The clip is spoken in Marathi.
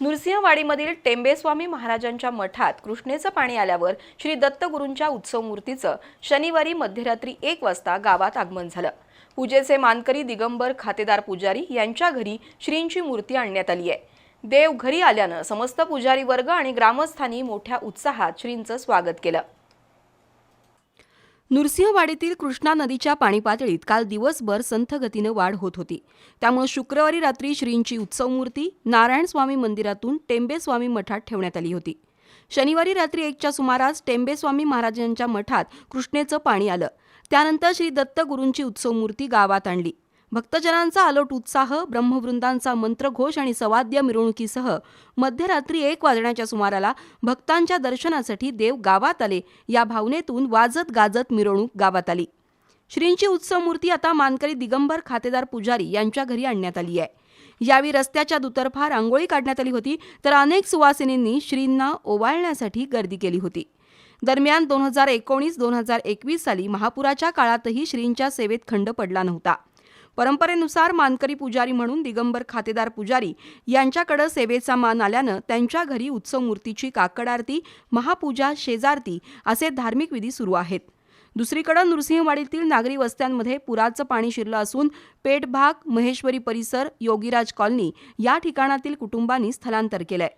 नृसिंहवाडीमधील टेंबेस्वामी महाराजांच्या मठात कृष्णेचं पाणी आल्यावर श्री दत्तगुरूंच्या उत्सव मूर्तीचं शनिवारी मध्यरात्री एक वाजता गावात आगमन झालं. पूजेचे मानकरी दिगंबर खातेदार पुजारी यांच्या घरी श्रींची मूर्ती आणण्यात आली आहे. देव घरी आल्यानं समस्त पुजारी वर्ग आणि ग्रामस्थांनी मोठ्या उत्साहात श्रींचं स्वागत केलं. नृसिंहवाडीतील कृष्णा नदीच्या पाणी पातळीत काल दिवसभर संथ गतीनं वाढ होत होती. त्यामुळे शुक्रवारी रात्री श्रींची उत्सव मूर्ती नारायण स्वामी मंदिरातून टेंबेस्वामी मठात ठेवण्यात आली होती. शनिवारी रात्री एकच्या सुमारास टेंबेस्वामी महाराजांच्या मठात कृष्णेचं पाणी आलं. त्यानंतर श्री दत्तगुरूंची उत्सव मूर्ती गावात आणली. भक्तजनांचा अलोट उत्साह ब्रह्मवृंदांचा मंत्रघोष आणि सवाद्य मिरवणुकीसह मध्यरात्री एक वाजण्याच्या सुमाराला भक्तांच्या दर्शनासाठी देव गावात आले. या भावनेतून वाजत गाजत मिरवणूक गावात आली. श्रींची उत्सव मूर्ती आता मानकरी दिगंबर खातेदार पुजारी यांच्या घरी आणण्यात आली आहे. यावेळी रस्त्याच्या दुतर्फा रांगोळी काढण्यात आली होती तर अनेक सुवासिनींनी श्रींना ओवाळण्यासाठी गर्दी केली होती. दरम्यान दोन हजार एकोणीस दोन हजार एकवीस साली महापुराच्या काळातही श्रींच्या सेवेत खंड पडला नव्हता. परंपरेनुसार मानकरी पुजारी म्हणून दिगंबर खातेदार पुजारी यांच्याकडे सेवेचा मान आल्यानं त्यांच्या घरी उत्सव मूर्तीची काकड आरती महापूजा शेजारती असे धार्मिक विधी सुरू आहेत. दुसरीकडे नृसिंहवाडीतील नागरी वस्त्यांमध्ये पुराचं पाणी शिरलं असून पेठभाग महेश्वरी परिसर योगीराज कॉलनी या ठिकाणातील कुटुंबांनी स्थलांतर केलंय.